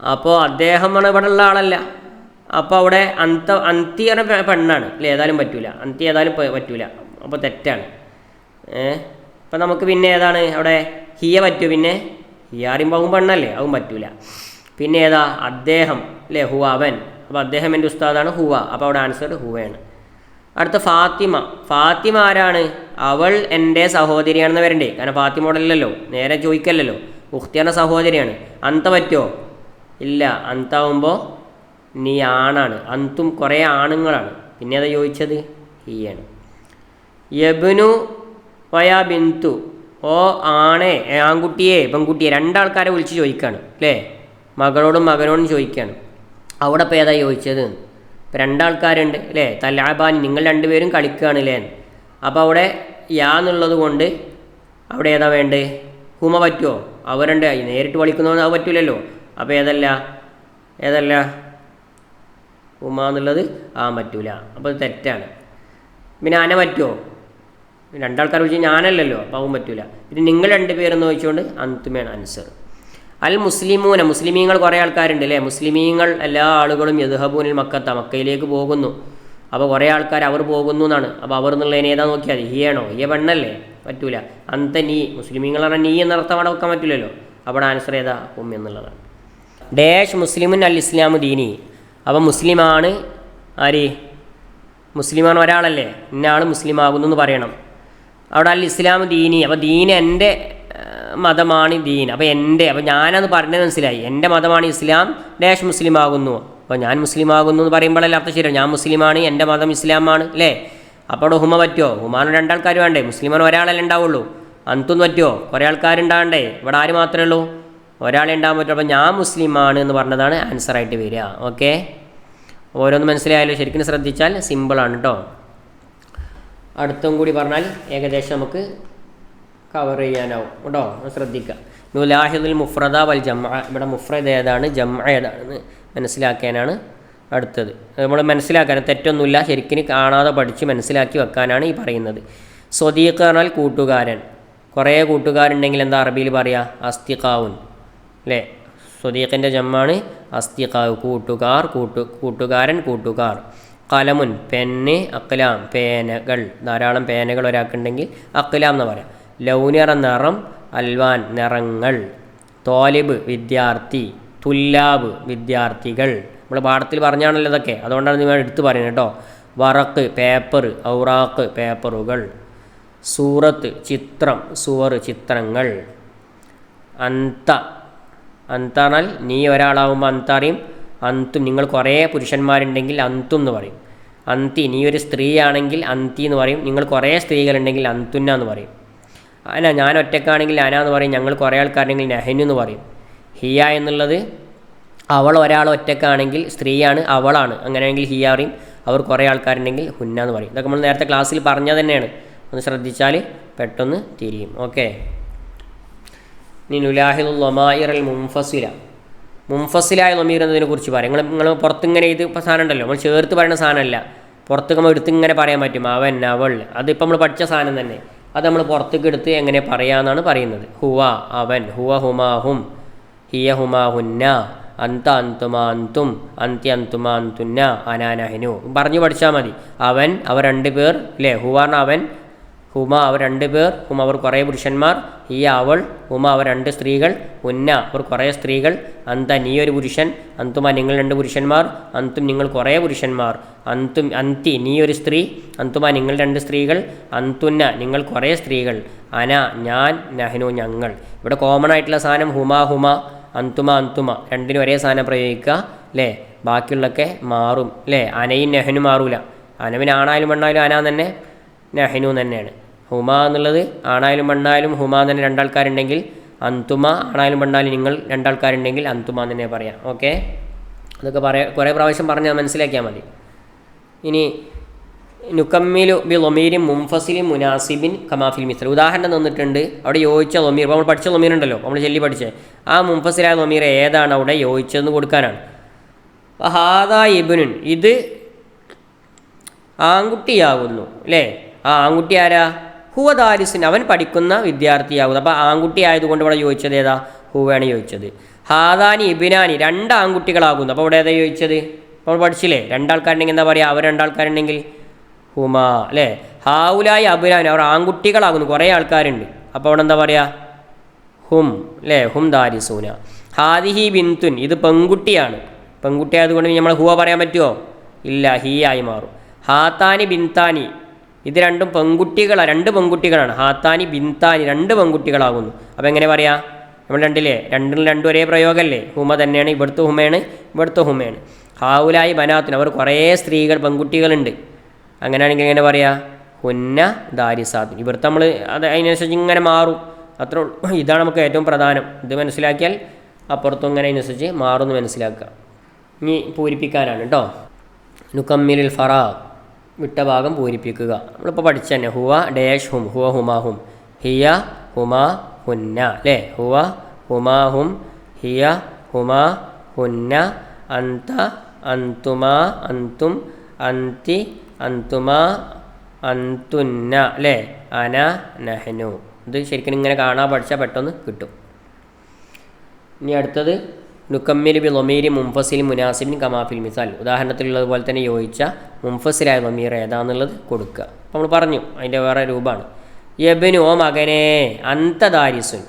അപ്പോൾ അദ്ദേഹമാണ് ഇവിടെ ഉള്ള ആളല്ല. അപ്പോൾ അവിടെ അന്ത അന്തി എന്ന പെണ്ണാണ്. അല്ലേ ഏതായാലും പറ്റൂല. അന്തി ഏതായാലും പറ്റൂല. അപ്പോൾ തെറ്റാണ്. ഏഹ് അപ്പം നമുക്ക് പിന്നെ ഏതാണ്? അവിടെ ഹിയ പറ്റൂ പിന്നെ? ഹിയ അറിയുമ്പോൾ അതും പെണ്ണല്ലേ? അതും പറ്റൂല. പിന്നെ ഏതാ? അദ്ദേഹം അല്ലേ ഹുവ അവൻ. അപ്പോൾ അദ്ദേഹം എന്റെ ഉസ്താദാണ് ഹുവ. അപ്പോൾ അവിടെ ആൻസർ ഹുവയാണ്. അടുത്ത ഫാത്തിമ. ഫാത്തിമ ആരാണ്? അവൾ എന്റെ സഹോദരിയാണെന്ന് വരണ്ടേ. കാരണം ഫാത്തിമ അല്ലല്ലോ നേരെ ചോദിക്കല്ലല്ലോ. ഉഖ്തിയാറിന്റെ സഹോദരിയാണ്. അന്ത പറ്റുമോ ഇല്ല. അന്താവുമ്പോൾ നീ ആണാണ്. അന്തും കുറേ ആണുങ്ങളാണ്. പിന്നെ അതാ ചോദിച്ചത്? ഹീയാണ് യബുനു വയാ ബിന്തു. ഓ ആണേ. ആൺകുട്ടിയെ പെൺകുട്ടിയെ. രണ്ടാൾക്കാരെ വിളിച്ച് ചോദിക്കുകയാണ് അല്ലേ? മകളോടും മകനോടും ചോദിക്കുകയാണ് അവിടെ ഇപ്പോൾ ഏതാ ചോദിച്ചത്? ഇപ്പം രണ്ടാൾക്കാരുണ്ട് അല്ലേ? തലാബാനി നിങ്ങൾ രണ്ടുപേരും കളിക്കുകയാണ് അല്ലേ അപ്പോൾ അവിടെ യാ എന്നുള്ളത് കൊണ്ട് അവിടെ ഏതാ വേണ്ടേ? ഹുമ പറ്റുമോ അവരുണ്ട് നേരിട്ട് വിളിക്കുന്നതുകൊണ്ട് അത് പറ്റൂലല്ലോ. അപ്പോൾ ഏതല്ല? ഏതല്ല? ഹുമ എന്നുള്ളത് ആ പറ്റൂല. അപ്പോൾ തെറ്റാണ്. പിന്നെ അന പറ്റുമോ രണ്ടാൾക്കാർ വെച്ച് ഞാനല്ലല്ലോ അപ്പോൾ അവൻ പറ്റൂല. പിന്നെ നിങ്ങൾ രണ്ട് പേരെന്ന് ചോദിച്ചുകൊണ്ട് അന്തിമയാണ് ആൻസർ അൽ മുസ്ലിമൂന മുസ്ലിമീങ്ങൾ കുറേ ആൾക്കാരുണ്ട് അല്ലേ മുസ്ലിമീങ്ങൾ എല്ലാ ആളുകളും യദ്ഹബൂനിൽ മക്കത്ത മക്കയിലേക്ക് പോകുന്നു. അപ്പോൾ കുറേ ആൾക്കാർ അവർ പോകുന്നു എന്നാണ്. അപ്പോൾ അവർ എന്നുള്ളതിനെ ഏതാ നോക്കിയാൽ മതി? ഹിയാണോ? ഹിയ പെണ്ണല്ലേ? പറ്റൂല. അന്ത നീ മുസ്ലിമീങ്ങൾ പറഞ്ഞാൽ നീ എന്നർത്ഥം അവിടെ വെക്കാൻ പറ്റില്ലല്ലോ അവിടെ ആൻസർ ഏതാ? ഉം എന്നുള്ളതാണ്. ഡാഷ് മുസ്ലിമുൻ അൽ ഇസ്ലാമു ദീനി. അപ്പോൾ മുസ്ലിമാണ് ആര്? മുസ്ലിമാണ് ഒരാളല്ലേ? ഇന്ന മുസ്ലിം ആകുന്നു എന്ന് പറയണം. അവിടെ അൽ ഇസ്ലാം ദീനി. അപ്പോൾ ദീൻ എന്റെ മതമാണ് ദീൻ. അപ്പോൾ എന്റെ അപ്പോൾ ഞാനത് പറഞ്ഞത് മനസ്സിലായി. എന്റെ മതമാണ് ഇസ്ലാം ഡാഷ് മുസ്ലിം ആകുന്നു അപ്പോൾ ഞാൻ മുസ്ലിം ആകുന്നു എന്ന് പറയുമ്പോഴല്ല അർത്ഥം ശരിയാണ് ഞാൻ മുസ്ലിമാണ് എന്റെ മതം ഇസ്ലാമാണ് അല്ലേ? അപ്പോൾ അവിടെ ഹുമ പറ്റുമോ? ഹുമാന് രണ്ടാൾക്കാർ വേണ്ടേ? മുസ്ലിമാണ് ഒരാളല്ലേ ഉണ്ടാവുള്ളൂ. അന്തുന്ന് പറ്റുമോ? കുറേ ആൾക്കാരുണ്ടാകണ്ടേ ഇവിടെ ആര് മാത്രമേ ഉള്ളൂ? ഒരാളെ ഉണ്ടാകാൻ പറ്റും അപ്പോൾ ഞാൻ മുസ്ലിമാണ് എന്ന് പറഞ്ഞതാണ് ആൻസറായിട്ട് വരിക. ഓക്കെ ഓരോന്ന് മനസ്സിലായാലും? ശരിക്കും ശ്രദ്ധിച്ചാൽ സിമ്പിളാണ് കേട്ടോ അടുത്തും കൂടി പറഞ്ഞാൽ ഏകദേശം നമുക്ക് കവർ ചെയ്യാനാവും. കേട്ടോ? ശ്രദ്ധിക്കുക. നുലാഹിദുൽ മുഫ്രദ വൽ ജമ ഇവിടെ മുഫ്രദ് ഏതാണ്? ജമ ഏതാണെന്ന് മനസ്സിലാക്കാനാണ് അടുത്തത്. നമ്മൾ മനസ്സിലാക്കാൻ തെറ്റൊന്നുമില്ല. ശരിക്കും കാണാതെ പഠിച്ച് മനസ്സിലാക്കി വെക്കാനാണ് ഈ പറയുന്നത്. സ്വദീഖ് പറഞ്ഞാൽ കൂട്ടുകാരൻ. കുറേ കൂട്ടുകാരുണ്ടെങ്കിൽ എന്താ അറബിയിൽ പറയുക അസ്തിഖാവുൻ. അല്ലേ? സ്വദീഖിന്റെ ജമ്മാണ് അസ്തിഖാവ്. കൂട്ടുകാർ കൂട്ടു കൂട്ടുകാരൻ കൂട്ടുകാർ. കലമുൻ പെന്ന് അക്കലാം പേനകൾ. ധാരാളം പേനകൾ ഒരാൾക്കുണ്ടെങ്കിൽ അക്കലാം എന്ന് പറയാം. ലൗനിറ നിറം അൽവാൻ നിറങ്ങൾ. തോലിബ് വിദ്യാർത്ഥി തുല്ലാബ് വിദ്യാർത്ഥികൾ. നമ്മൾ പാഠത്തിൽ പറഞ്ഞാണല്ലോ ഇതൊക്കെ. അതുകൊണ്ടാണ് നിങ്ങൾ എടുത്ത് പറയുന്നത് കേട്ടോ. വറക്ക് പേപ്പർ ഔറാക്ക് പേപ്പറുകൾ. സൂറത്ത് ചിത്രം സുവർ ചിത്രങ്ങൾ. അന്ത. അന്ത പറഞ്ഞാൽ നീ ഒരാളാവുമ്പോൾ അന്ത അറിയും അന്തും നിങ്ങൾ കുറേ പുരുഷന്മാരുണ്ടെങ്കിൽ അന്തും എന്ന് പറയും. അന്തി നീ ഒരു സ്ത്രീയാണെങ്കിൽ അന്തി എന്ന് പറയും. നിങ്ങൾ കുറേ സ്ത്രീകളുണ്ടെങ്കിൽ അന്തുന്ന എന്ന് പറയും. അന ഞാൻ ഒറ്റക്കാണെങ്കിൽ അന എന്ന് പറയും. ഞങ്ങൾ കുറേ ആൾക്കാരുണ്ടെങ്കിൽ നെഹനു എന്ന് പറയും. ഹിയ എന്നുള്ളത് അവൾ ഒരാൾ ഒറ്റക്കാണെങ്കിൽ സ്ത്രീയാണ് അവളാണ്. അങ്ങനെയാണെങ്കിൽ ഹിയ പറയും അവർ കുറേ ആൾക്കാരുണ്ടെങ്കിൽ ഹുന്ന എന്ന് പറയും. ഇതൊക്കെ നമ്മൾ നേരത്തെ ക്ലാസ്സിൽ പറഞ്ഞത് തന്നെയാണ്. ഒന്ന് ശ്രദ്ധിച്ചാൽ പെട്ടെന്ന് തിരിയും. ഓക്കെ. ഇനി ലൊമായിറൽ മുംഫസില മുംഫസിലായ ലൊമീർ എന്നതിനെ കുറിച്ച് പറയാം. നിങ്ങൾ നിങ്ങൾ പുറത്തിങ്ങനെ ഇത് സാധനം ഉണ്ടല്ലോ. നമ്മൾ ചേർത്ത് പറയുന്ന സാധനമല്ല. പുറത്ത് നമ്മൾ എടുത്ത് ഇങ്ങനെ പറയാൻ പറ്റും. അവൻ അവൾ. അതിപ്പോൾ നമ്മൾ പഠിച്ച സാധനം തന്നെ. അത് നമ്മൾ പുറത്തേക്ക് എടുത്ത് എങ്ങനെ പറയാമെന്നാണ് പറയുന്നത്. ഹുവ അവൻ ഹുവ ഹുമാഹും ഹിയ ഹുമാഹുന്ന അന്ത അന്തുമാന്തും അന്ത്യന്തുമാന്തുന്ന അനാനഹനു. പറഞ്ഞു പഠിച്ചാൽ മതി. അവൻ അവർ രണ്ട് പേർ അല്ലേ ഹുവാറിന് അവൻ ഹുമ അവർ രണ്ട് പേർ ഹുമ അവർ കുറേ പുരുഷന്മാർ ഈ അവൾ ഹുമ അവർ രണ്ട് സ്ത്രീകൾ ഉന്ന അവർ കുറേ സ്ത്രീകൾ അന്ത നീ ഒരു പുരുഷൻ അന്തുമ നിങ്ങൾ രണ്ട് പുരുഷന്മാർ അന്തും നിങ്ങൾ കുറേ പുരുഷന്മാർ അന്തും അന്തി നീ ഒരു സ്ത്രീ അന്തുമ നിങ്ങൾ രണ്ട് സ്ത്രീകൾ അന്തുന്ന നിങ്ങൾ കുറേ സ്ത്രീകൾ അന ഞാൻ നഹനു ഞങ്ങൾ. ഇവിടെ കോമൺ ആയിട്ടുള്ള സാധനം ഹുമ ഹുമ അന്തുമ അന്തുമ. രണ്ടിനും ഒരേ സാധനം പ്രയോഗിക്കുക അല്ലേ ബാക്കിയുള്ളതൊക്കെ മാറും അല്ലേ അനയും നെഹനും മാറൂല. അനവിന് ആണായാലും പെണ്ണായാലും അന തന്നെ നഹനു തന്നെയാണ്. ഹുമ എന്നുള്ളത് ആണായാലും മണ്ണായാലും ഹുമ തന്നെ രണ്ടാൾക്കാരുണ്ടെങ്കിൽ അന്തുമ ആണായാലും മണ്ണായാലും നിങ്ങൾ രണ്ടാൾക്കാരുണ്ടെങ്കിൽ അന്തുമ തന്നെ പറയാം. ഓക്കെ? അതൊക്കെ പറയാം കുറേ പ്രാവശ്യം പറഞ്ഞാൽ മനസ്സിലാക്കിയാൽ മതി. ഇനി നുക്കമ്മിലു ബി ലൊമീരിൻ മുംഫസിലും മുനാസിബിൻ കമാഫിൽ മിസ്ര ഉദാഹരണം തന്നിട്ടുണ്ട്. അവിടെ യോജിച്ച ലൊമീർ. നമ്മൾ പഠിച്ച ലൊമീർ ഉണ്ടല്ലോ. നമ്മൾ ചെല്ലി പഠിച്ചേ. ആ മുംഫസിലായ ലൊമീർ ഏതാണ് അവിടെ യോജിച്ചതെന്ന് കൊടുക്കാനാണ്. ഹാദ ഇബുനുൻ ഇത് ആൺകുട്ടിയാകുന്നു. അല്ലേ? ആ ആൺകുട്ടി ആരാ? ഹുവ ദാരിസിൻ അവൻ പഠിക്കുന്ന വിദ്യാർത്ഥിയാകുന്നു. അപ്പോൾ ആൺകുട്ടി ആയതുകൊണ്ട് ഇവിടെ ചോദിച്ചത് ഏതാ? ഹുവാണ് ചോദിച്ചത്. ഹാദാനി ഇബിനാനി രണ്ട് ആൺകുട്ടികളാകുന്നു. അപ്പോൾ ഇവിടെ ഏതാ ചോദിച്ചത്? നമ്മൾ പഠിച്ചില്ലേ? രണ്ടാൾക്കാരുണ്ടെങ്കിൽ എന്താ പറയുക അവർ രണ്ടാൾക്കാരുണ്ടെങ്കിൽ ഹുമ അല്ലേ? ഹാവുലായി അബുനാനി അവർ ആൺകുട്ടികളാകുന്നു. കുറേ ആൾക്കാരുണ്ട്. അപ്പോൾ അവിടെ എന്താ പറയുക ഹും അല്ലേ? ഹും ദാരിസൂന. ഹാദിഹി ബിന്തുൻ ഇത് പെൺകുട്ടിയാണ്. പെൺകുട്ടി ആയതുകൊണ്ട് നമ്മൾ ഹുവ പറയാൻ പറ്റുമോ ഇല്ല ഹീ ആയി മാറും. ഹാത്താനി ബിന്താനി ഇത് രണ്ടും പെൺകുട്ടികളാണ് രണ്ട് പെൺകുട്ടികളാണ്. ഹാത്താനി ബിന്താനി രണ്ട് പെൺകുട്ടികളാകുന്നു. അപ്പോൾ എങ്ങനെ പറയാം? നമ്മൾ രണ്ടില്ലേ? രണ്ടും രണ്ടും ഒരേ പ്രയോഗമല്ലേ ഹുമ തന്നെയാണ് ഇവിടുത്തെ ഹുമയാണ് ഇവിടുത്തെ ഹുമയാണ്. ഹാവുലായി ബനാത്തിന് അവർ കുറേ സ്ത്രീകൾ പെൺകുട്ടികളുണ്ട്. അങ്ങനെയാണെങ്കിൽ എങ്ങനെ പറയാം? ഹുന്ന ദാരിസാത്ത് ഇവിടുത്തെ നമ്മൾ അത് അതിനനുസരിച്ച് ഇങ്ങനെ മാറും. അത്ര ഇതാണ് നമുക്ക് ഏറ്റവും പ്രധാനം. ഇത് മനസ്സിലാക്കിയാൽ അപ്പുറത്തും ഇങ്ങനെ അതിനനുസരിച്ച് മാറുമെന്ന് മനസ്സിലാക്കുക. ഇനി പൂരിപ്പിക്കാനാണ് കേട്ടോ നുക്കമ്മിലിൽ ഫറാ. വിട്ട ഭാഗം പൂരിപ്പിക്കുക. നമ്മളിപ്പോൾ പഠിച്ച തന്നെ ഹുവ ഡേഷ് ഹും ഹുവ ഹുമാ ഹും ഹിയ ഹുമാ ഹുന്ന അല്ലേ? ഹുവ ഹുമാ ഹും ഹിയ ഹുമാ ഹുന്ന അന്ത അന്തുമാ അന്തും അന്തി അന്തുമാ അന്തുന്ന അല്ലേ? അന നഹനു. ഇത് ശരിക്കും ഇങ്ങനെ കാണാൻ പഠിച്ചാൽ പെട്ടെന്ന് കിട്ടും. ഇനി അടുത്തത് നുക്കമ്മിൽ ബി ലൊമീരി മുംഫസിൽ മുനാസിബിൻ കമാഫിൽ മിസാൽ. ഉദാഹരണത്തിലുള്ളതുപോലെ തന്നെ യോജിച്ച മുംഫസിലായ ലൊമീർ ഏതാന്നുള്ളത് കൊടുക്കുക. അപ്പോൾ നമ്മൾ പറഞ്ഞു അതിന്റെ വേറെ രൂപമാണ്. യബിനു ഓ മകനെ അന്തദാരിസുൻ.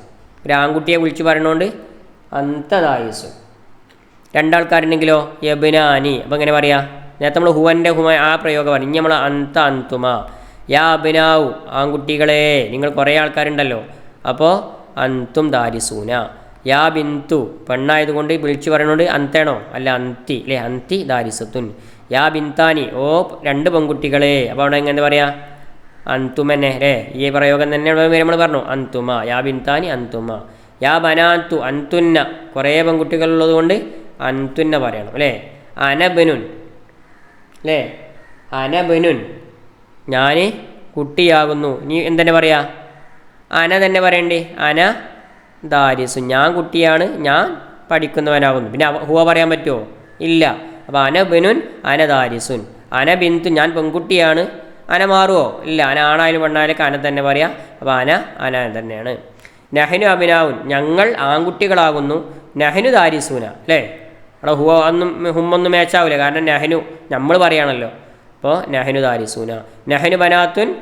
ഒരു ആൺകുട്ടിയെ വിളിച്ച് പറയണോണ്ട് അന്തദാരിസുൻ. രണ്ടാൾക്കാരുണ്ടെങ്കിലോ? യബിനാനി. അപ്പോൾ എങ്ങനെ പറയാ? നേരത്തെ നമ്മൾ ഹുവന്റെ ഹുമ ആ പ്രയോഗം പറഞ്ഞു. ഇനി നമ്മൾ അന്ത അന്തുമ. യാ അബിനാവു ആൺകുട്ടികളെ നിങ്ങൾ കുറേ ആൾക്കാരുണ്ടല്ലോ. അപ്പോൾ അന്തും ദാരിസൂന. യാ ബിന്തു പെണ്ണായതുകൊണ്ട് വിളിച്ചു പറയുന്നുണ്ട് അന്തേണോ? അല്ല അന്തി അല്ലേ അന്തി ദാരിസത്തുൻ. യാ ബിന്താനി ഓ രണ്ട് പെൺകുട്ടികളെ. അപ്പോൾ അവിടെ എങ്ങനെ പറയാ? അന്തുമനെ അല്ലേ ഈ പ്രയോഗം തന്നെ നമ്മൾ പറഞ്ഞു അന്തുമ യാ ബിന്താനി അന്തുമ. യാ ബനാന്തു അന്തുന്ന. കുറേ പെൺകുട്ടികളുള്ളത് കൊണ്ട് അന്തുന്ന പറയണം അല്ലേ അനബനുൻ അല്ലേ അനബനുൻ. ഞാൻ കുട്ടിയാകുന്നു. ഇനി എന്തെന്നെ പറയാ? അന തന്നെ പറയണ്ടേ? അന ദാരിസു ഞാൻ കുട്ടിയാണ് ഞാൻ പഠിക്കുന്നവനാകുന്നു. പിന്നെ ഹുവ പറയാൻ പറ്റുമോ ഇല്ല. അപ്പോൾ അന ബിനുൻ അന ദാരിസുൻ. അന ബിന്തു ഞാൻ പെൺകുട്ടിയാണ്. അന മാറുമോ ഇല്ല. അന ആണായാലും പെണ്ണായാലും അന തന്നെ പറയാം. അപ്പോൾ അന അന തന്നെയാണ്. നഹനു അബിനാവുൻ. ഞങ്ങൾ ആൺകുട്ടികളാകുന്നു. നഹനു ദാരിസൂന. അല്ലേ? അവിടെ ഹുവ ഒന്നും ഹുമ്മൊന്നും മേച്ചാവില്ല കാരണം നഹനു നമ്മൾ പറയാണല്ലോ. അപ്പോൾ നഹനു ദാരിസൂന. നഹനു ബനാത്തുൻ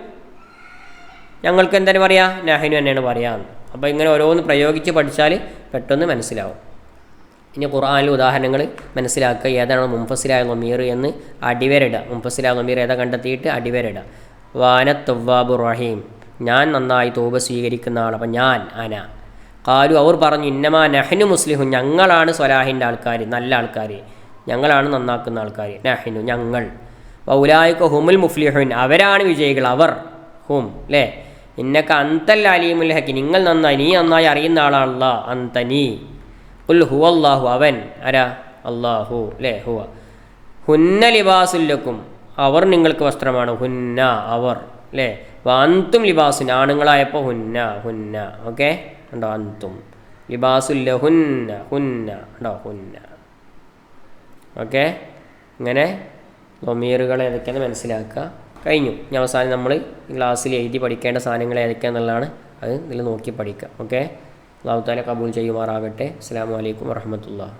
ഞങ്ങൾക്ക് എന്താണ് പറയുക നഹനു തന്നെയാണ് പറയാന്ന് അപ്പോൾ ഇങ്ങനെ ഓരോന്ന് പ്രയോഗിച്ച് പഠിച്ചാൽ പെട്ടെന്ന് മനസ്സിലാവും. ഇനി ഖുർആാനിലെ ഉദാഹരണങ്ങൾ മനസ്സിലാക്കുക. ഏതാണ് മുംഫസിലായ ഗമീർ എന്ന് അടിവേരിടുക മുംഫസിലായ ഗമീർ ഏതാ കണ്ടെത്തിയിട്ട്? അടിവേരിടുക വാന തൊവ്വാബു റഹീം. ഞാൻ നന്നായി തോബ സ്വീകരിക്കുന്ന ആൾ അപ്പം ഞാൻ അന. കാലു അവർ പറഞ്ഞു ഇന്നമാ നഹ്നു മുസ്ലിഹു ഞങ്ങളാണ് സ്വലാഹിന്റെ ആൾക്കാർ നല്ല ആൾക്കാർ ഞങ്ങളാണ് നന്നാക്കുന്ന ആൾക്കാർ നഹ്നു ഞങ്ങൾ. വൗലായിക്ക ഹുമുൽ മുഫ്ലിഹുൻ. അവരാണ് വിജയികൾ അവർ. ഹും അല്ലേ ഇന്നക്ക അന്തൽ അലീമുൽ ഹക്കി. നിങ്ങൾ നന്നായി നീ നന്നായി അറിയുന്ന ആളാണല്ല അന്ത നീ ഉൽ ഹു അള്ളാഹു അവൻ. ആരാ? അള്ളാഹു അല്ലേ? ഹുവ. ഹുന്ന ലിബാസുല്ലക്കും അവർ നിങ്ങൾക്ക് വസ്ത്രമാണ്. ഹുന്ന അവർ. അല്ലേ? അന്തും ലിബാസുൻ. ആണുങ്ങളായപ്പോൾ ഹുന്ന ഹുന്ന. ഓക്കെ? ഉണ്ടോ അന്തും ലിബാസുല്ല ഹുന്ന ഹുന്ന. ഉണ്ടോ ഹുന്ന. ഓക്കെ? ഇങ്ങനെ ലൊമീറുകൾ ഏതൊക്കെയാണെന്ന് മനസ്സിലാക്കുക. കഴിഞ്ഞു. ഇനി അവസാനം നമ്മൾ ക്ലാസ്സിൽ എഴുതി പഠിക്കേണ്ട സാധനങ്ങൾ ഏതൊക്കെയാണെന്നുള്ളതാണ് അത് ഇതിൽ നോക്കി പഠിക്കുക. ഓക്കെ അള്ളാഹു താല കബൂൽ ചെയ്യുമാറാകട്ടെ. അസ്സാം വലൈക്കും വർഹമത്തുള്ള